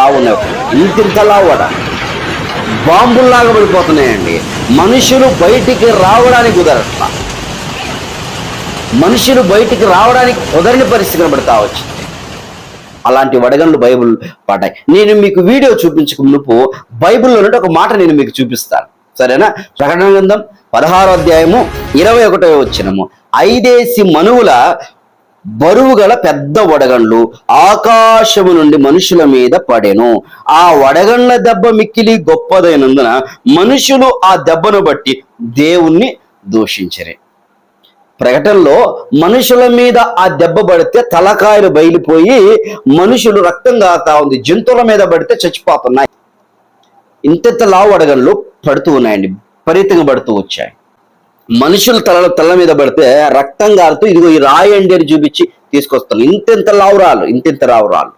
లావు ఉన్నాయి. ఇంతింత లావాడ బాంబుల్లాగా పడిపోతున్నాయండి. మనుషులు బయటికి రావడానికి కుదరట్ల మనుషులు బయటికి రావడానికి కుదరని పరిస్థితి కనబడతా వచ్చింది. అలాంటి వడగండ్లు బైబుల్ పడ్డాయి నేను మీకు వీడియో చూపించక మునుపు బైబిల్లో నుండి ఒక మాట నేను మీకు చూపిస్తాను. సరేనా? ప్రకటన గ్రంథం పదహారో అధ్యాయము ఇరవై ఒకటో వచ్చినము ఐదేసి మనువుల బరువు గల పెద్ద వడగండ్లు ఆకాశము నుండి మనుషుల మీద పడెను. ఆ వడగండ్ల దెబ్బ మిక్కిలి గొప్పదైనందున మనుషులు ఆ దెబ్బను బట్టి దేవుణ్ణి దూషించరే. ప్రకటనలో మనుషుల మీద ఆ దెబ్బ పడితే తలకాయలు బయలిపోయి మనుషులు రక్తం కాతా ఉంది జంతువుల మీద పడితే చచ్చిపోతున్నాయి. ఇంతెంత లావు అడగళ్ళు పడుతూ ఉన్నాయండి పరితంగా పడుతూ వచ్చాయి. మనుషుల తల తల మీద పడితే రక్తం కారుతూ ఇదిగో ఈ రాయండి అని చూపించి తీసుకొస్తాను. ఇంతెంత లావురాలు ఇంతెంత లావురాలు